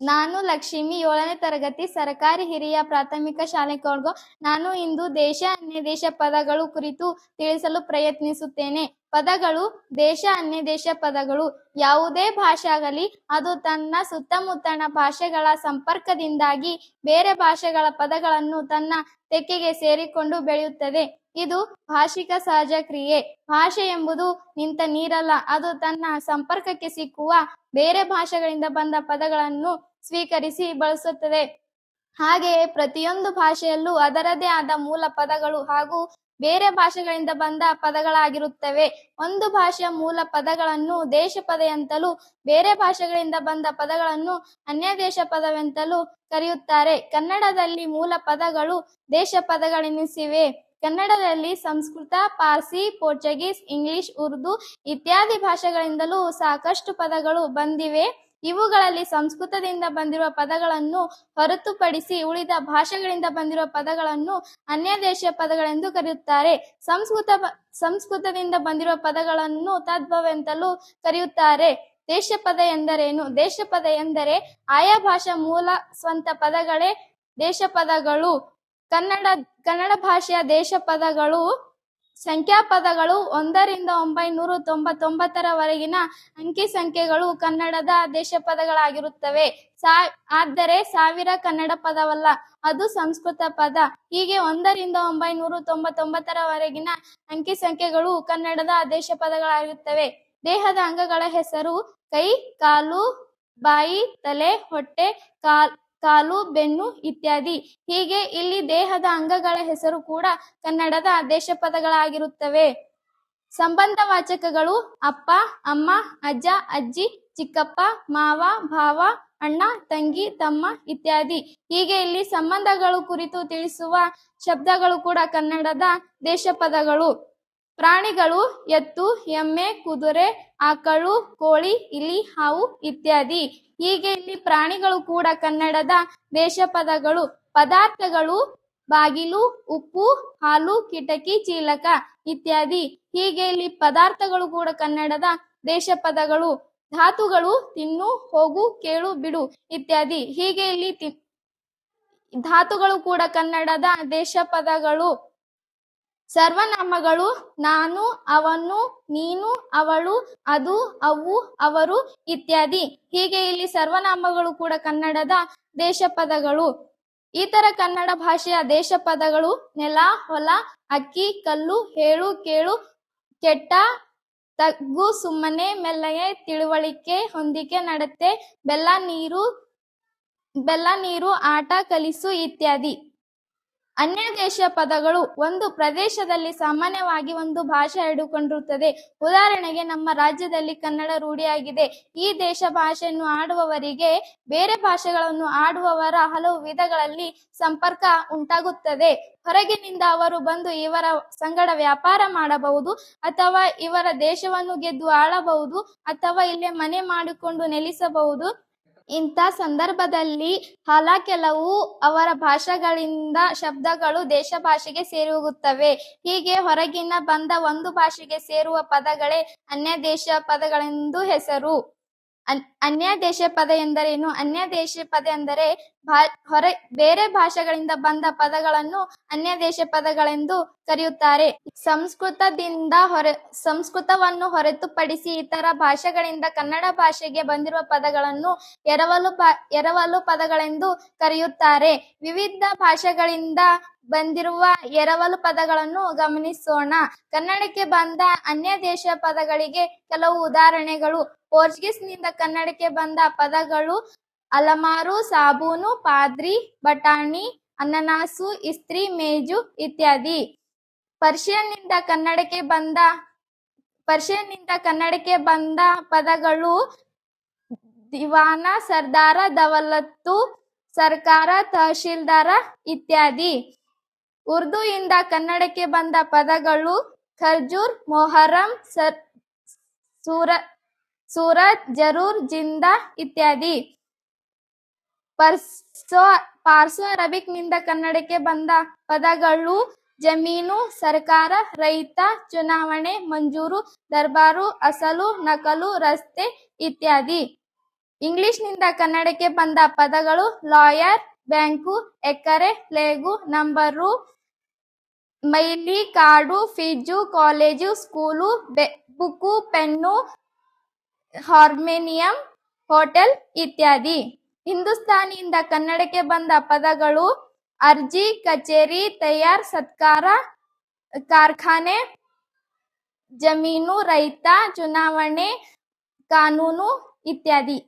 ನಾನು ಲಕ್ಷ್ಮಿ ಏಳನೇ ತರಗತಿ ಸರ್ಕಾರಿ ಹಿರಿಯ ಪ್ರಾಥಮಿಕ ಶಾಲೆ ಕೊಡ್ಗೋ. ನಾನು ಇಂದು ದೇಶ, ಅನ್ಯ ದೇಶ ಪದಗಳು ಕುರಿತು ತಿಳಿಸಲು ಪ್ರಯತ್ನಿಸುತ್ತೇನೆ. ಪದಗಳು ದೇಶ ಅನ್ಯ ದೇಶ ಪದಗಳು. ಯಾವುದೇ ಭಾಷೆ ಆಗಲಿ ಅದು ತನ್ನ ಸುತ್ತಮುತ್ತಣ ಭಾಷೆಗಳ ಸಂಪರ್ಕದಿಂದಾಗಿ ಬೇರೆ ಭಾಷೆಗಳ ಪದಗಳನ್ನು ತನ್ನ ತೆಕ್ಕೆಗೆ ಸೇರಿಕೊಂಡು ಬೆಳೆಯುತ್ತದೆ. ಇದು ಭಾಷಿಕ ಸಹಜ ಕ್ರಿಯೆ. ಭಾಷೆ ಎಂಬುದು ನಿಂತ ನೀರಲ್ಲ, ಅದು ತನ್ನ ಸಂಪರ್ಕಕ್ಕೆ ಸಿಕ್ಕುವ ಬೇರೆ ಭಾಷೆಗಳಿಂದ ಬಂದ ಪದಗಳನ್ನು ಸ್ವೀಕರಿಸಿ ಬಳಸುತ್ತದೆ. ಹಾಗೆಯೇ ಪ್ರತಿಯೊಂದು ಭಾಷೆಯಲ್ಲೂ ಅದರದೇ ಆದ ಮೂಲ ಪದಗಳು ಹಾಗೂ ಬೇರೆ ಭಾಷೆಗಳಿಂದ ಬಂದ ಪದಗಳಾಗಿರುತ್ತವೆ. ಒಂದು ಭಾಷೆಯ ಮೂಲ ಪದಗಳನ್ನು ದೇಶ ಪದ ಎಂತಲೂ ಬೇರೆ ಭಾಷೆಗಳಿಂದ ಬಂದ ಪದಗಳನ್ನು ಅನ್ಯ ದೇಶ ಪದವೆಂತಲೂ ಕರೆಯುತ್ತಾರೆ. ಕನ್ನಡದಲ್ಲಿ ಮೂಲ ಪದಗಳು ದೇಶ ಪದಗಳೆನಿಸಿವೆ ಕನ್ನಡದಲ್ಲಿ ಸಂಸ್ಕೃತ, ಪಾರ್ಸಿ, ಪೋರ್ಚುಗೀಸ್, ಇಂಗ್ಲಿಷ್, ಉರ್ದು ಇತ್ಯಾದಿ ಭಾಷೆಗಳಿಂದಲೂ ಸಾಕಷ್ಟು ಪದಗಳು ಬಂದಿವೆ. ಇವುಗಳಲ್ಲಿ ಸಂಸ್ಕೃತದಿಂದ ಬಂದಿರುವ ಪದಗಳನ್ನು ಹೊರತುಪಡಿಸಿ ಉಳಿದ ಭಾಷೆಗಳಿಂದ ಬಂದಿರುವ ಪದಗಳನ್ನು ಅನ್ಯ ದೇಶೀಯ ಪದಗಳೆಂದು ಕರೆಯುತ್ತಾರೆ. ಸಂಸ್ಕೃತ ಸಂಸ್ಕೃತದಿಂದ ಬಂದಿರುವ ಪದಗಳನ್ನು ತದ್ಭವೆಂತಲೂ ಕರೆಯುತ್ತಾರೆ. ದೇಶ ಪದ ಎಂದರೇನು? ದೇಶ ಪದ ಎಂದರೆ ಆಯಾ ಭಾಷಾ ಮೂಲ ಸ್ವಂತ ಪದಗಳೇ ದೇಶ ಪದಗಳು. ಕನ್ನಡ ಕನ್ನಡ ಭಾಷೆಯ ದೇಶ ಪದಗಳು ಸಂಖ್ಯಾ ಪದಗಳು ಒಂದರಿಂದ ಒಂಬೈನೂರ ತೊಂಬತ್ತೊಂಬತ್ತರವರೆಗಿನ ಅಂಕಿ ಸಂಖ್ಯೆಗಳು ಕನ್ನಡದ ದೇಶ ಪದಗಳಾಗಿರುತ್ತವೆ ಸಾ, ಆದರೆ ಸಾವಿರ ಕನ್ನಡ ಪದವಲ್ಲ, ಅದು ಸಂಸ್ಕೃತ ಪದ. ಹೀಗೆ ಒಂದರಿಂದ ಒಂಬೈನೂರ ತೊಂಬತ್ತೊಂಬತ್ತರವರೆಗಿನ ಅಂಕಿ ಸಂಖ್ಯೆಗಳು ಕನ್ನಡದ ದೇಶ ಪದಗಳಾಗಿರುತ್ತವೆ ದೇಹದ ಅಂಗಗಳ ಹೆಸರು ಕೈ, ಕಾಲು, ಬಾಯಿ, ತಲೆ, ಹೊಟ್ಟೆ, ಕಾಲ್ ಕಾಲು, ಬೆನ್ನು ಇತ್ಯಾದಿ. ಹೀಗೆ ಇಲ್ಲಿ ದೇಹದ ಅಂಗಗಳ ಹೆಸರು ಕೂಡ ಕನ್ನಡದ ದೇಶ ಪದಗಳಾಗಿರುತ್ತವೆ ಸಂಬಂಧವಾಚಕಗಳು ಅಪ್ಪ, ಅಮ್ಮ, ಅಜ್ಜ, ಅಜ್ಜಿ, ಚಿಕ್ಕಪ್ಪ, ಮಾವ, ಭಾವ, ಅಣ್ಣ, ತಂಗಿ, ತಮ್ಮ ಇತ್ಯಾದಿ. ಹೀಗೆ ಇಲ್ಲಿ ಸಂಬಂಧಗಳು ಕುರಿತು ತಿಳಿಸುವ ಶಬ್ದಗಳು ಕೂಡ ಕನ್ನಡದ ದೇಶ ಪದಗಳು ಪ್ರಾಣಿಗಳು ಎತ್ತು, ಎಮ್ಮೆ, ಕುದುರೆ, ಆಕಳು, ಕೋಳಿ, ಇಲಿ, ಹಾವು ಇತ್ಯಾದಿ. ಹೀಗೆ ಇಲ್ಲಿ ಪ್ರಾಣಿಗಳು ಕೂಡ ಕನ್ನಡದ ದೇಶ ಪದಗಳು ಪದಾರ್ಥಗಳು ಬಾಗಿಲು, ಉಪ್ಪು, ಹಾಲು, ಕಿಟಕಿ, ಚೀಲಕ ಇತ್ಯಾದಿ. ಹೀಗೆ ಇಲ್ಲಿ ಪದಾರ್ಥಗಳು ಕೂಡ ಕನ್ನಡದ ದೇಶ ಪದಗಳು ಧಾತುಗಳು ತಿನ್ನು, ಹೋಗು, ಕೇಳು, ಬಿಡು ಇತ್ಯಾದಿ. ಹೀಗೆ ಇಲ್ಲಿ ಧಾತುಗಳು ಕೂಡ ಕನ್ನಡದ ದೇಶ ಪದಗಳು ಸರ್ವನಾಮಗಳು ನಾನು, ಅವನು, ನೀನು, ಅವಳು, ಅದು, ಅವು, ಅವರು ಇತ್ಯಾದಿ. ಹೀಗೆ ಇಲ್ಲಿ ಸರ್ವನಾಮಗಳು ಕೂಡ ಕನ್ನಡದ ದೇಶ ಪದಗಳು ಇತರ ಕನ್ನಡ ಭಾಷೆಯ ದೇಶ ಪದಗಳು ನೆಲ, ಹೊಲ, ಅಕ್ಕಿ, ಕಲ್ಲು, ಹೇಳು, ಕೇಳು, ಕೆಟ್ಟ, ತಗ್ಗು, ಸುಮ್ಮನೆ, ಮೆಲ್ಲಗೆ, ತಿಳುವಳಿಕೆ, ಹೊಂದಿಕೆ, ನಡತೆ, ಬೆಲ್ಲ, ನೀರು ಬೆಲ್ಲ, ನೀರು, ಆಟ, ಕಲಿಸು ಇತ್ಯಾದಿ. ಅನ್ಯ ದೇಶ ಪದಗಳು ಒಂದು ಪ್ರದೇಶದಲ್ಲಿ ಸಾಮಾನ್ಯವಾಗಿ ಒಂದು ಭಾಷೆ ಹಿಡಿದುಕೊಂಡಿರುತ್ತದೆ ಉದಾಹರಣೆಗೆ ನಮ್ಮ ರಾಜ್ಯದಲ್ಲಿ ಕನ್ನಡ ರೂಢಿಯಾಗಿದೆ. ಈ ದೇಶ ಭಾಷೆಯನ್ನು ಆಡುವವರಿಗೆ ಬೇರೆ ಭಾಷೆಗಳನ್ನು ಆಡುವವರ ಹಲವು ವಿಧಗಳಲ್ಲಿ ಸಂಪರ್ಕ ಉಂಟಾಗುತ್ತದೆ. ಹೊರಗಿನಿಂದ ಅವರು ಬಂದು ಇವರ ಸಂಗಡ ವ್ಯಾಪಾರ ಮಾಡಬಹುದು ಅಥವಾ ಇವರ ದೇಶವನ್ನು ಗೆದ್ದು ಆಳಬಹುದು ಅಥವಾ ಇಲ್ಲೇ ಮನೆ ಮಾಡಿಕೊಂಡು ನೆಲೆಸಬಹುದು. ಇಂಥ ಸಂದರ್ಭದಲ್ಲಿ ಹಲ ಕೆಲವು ಅವರ ಭಾಷೆಗಳಿಂದ ಶಬ್ದಗಳು ದೇಶ ಭಾಷೆಗೆ ಸೇರುಗುತ್ತವೆ ಹೀಗೆ ಹೊರಗಿನ ಬಂದ ಒಂದು ಭಾಷೆಗೆ ಸೇರುವ ಪದಗಳೇ ಅನ್ಯ ದೇಶ ಪದಗಳೆಂದು ಹೆಸರು. ಅನ್, ಅನ್ಯ ದೇಶ ಪದ ಎಂದರೇನು? ಅನ್ಯ ದೇಶ ಪದ ಎಂದರೆ ಹೊರ, ಬೇರೆ ಭಾಷೆಗಳಿಂದ ಬಂದ ಪದಗಳನ್ನು ಅನ್ಯ ದೇಶ ಪದಗಳೆಂದು ಕರೆಯುತ್ತಾರೆ. ಸಂಸ್ಕೃತದಿಂದ ಹೊರ, ಸಂಸ್ಕೃತವನ್ನು ಹೊರತುಪಡಿಸಿ ಇತರ ಭಾಷೆಗಳಿಂದ ಕನ್ನಡ ಭಾಷೆಗೆ ಬಂದಿರುವ ಪದಗಳನ್ನು ಎರವಲು ಎರವಲು ಪದಗಳೆಂದು ಕರೆಯುತ್ತಾರೆ. ವಿವಿಧ ಭಾಷೆಗಳಿಂದ ಬಂದಿರುವ ಎರವಲು ಪದಗಳನ್ನು ಗಮನಿಸೋಣ. ಕನ್ನಡಕ್ಕೆ ಬಂದ ಅನ್ಯ ದೇಶ ಪದಗಳಿಗೆ ಕೆಲವು ಉದಾಹರಣೆಗಳು. ಪೋರ್ಚುಗೀಸ್ನಿಂದ ಕನ್ನಡಕ್ಕೆ ಬಂದ ಪದಗಳು ಅಲಮಾರು, ಸಾಬೂನು, ಪಾದ್ರಿ, ಬಟಾಣಿ, ಅನನಾಸು, ಇಸ್ತ್ರಿ, ಮೇಜು ಇತ್ಯಾದಿ. ಪರ್ಷಿಯನ್ನಿಂದ ಕನ್ನಡಕ್ಕೆ ಬಂದ ಪರ್ಷಿಯನ್ನಿಂದ ಕನ್ನಡಕ್ಕೆ ಬಂದ ಪದಗಳು ದಿವಾನ, ಸರ್ದಾರ ದವಲತ್ತು ಸರ್ಕಾರ, ತಹಶೀಲ್ದಾರ ಇತ್ಯಾದಿ. ಉರ್ದುಯಿಂದ ಕನ್ನಡಕ್ಕೆ ಬಂದ ಪದಗಳು ಖರ್ಜೂರ್, ಮೊಹರಂ, ಸರ್, ಸೂರ ಸೂರತ್ ಜರೂರ್, ಜಿಂದಾ ಇತ್ಯಾದಿ. ಪರ್ಸೋ, ಪಾರ್ಸೋ ಅರಬಿಕ್ನಿಂದ ಕನ್ನಡಕ್ಕೆ ಬಂದ ಪದಗಳು ಜಮೀನು, ಸರ್ಕಾರ, ರೈತ, ಚುನಾವಣೆ, ಮಂಜೂರು, ದರ್ಬಾರು, ಅಸಲು, ನಕಲು, ರಸ್ತೆ ಇತ್ಯಾದಿ. ಇಂಗ್ಲಿಷ್ನಿಂದ ಕನ್ನಡಕ್ಕೆ ಬಂದ ಪದಗಳು lawyer, bank, acre plague number, mile, card, fees, college, school book, pen, harmonium, hotel ಇತ್ಯಾದಿ. ಹಿಂದೂಸ್ತಾನಿಯಿಂದ ಕನ್ನಡಕ್ಕೆ ಬಂದ ಪದಗಳು ಅರ್ಜಿ ಕಚೇರಿ ತಯಾರ್ ಸತ್ಕಾರ ಕಾರ್ಖಾನೆ ಜಮೀನು ರೈತ ಚುನಾವಣೆ ಕಾನೂನು ಇತ್ಯಾದಿ.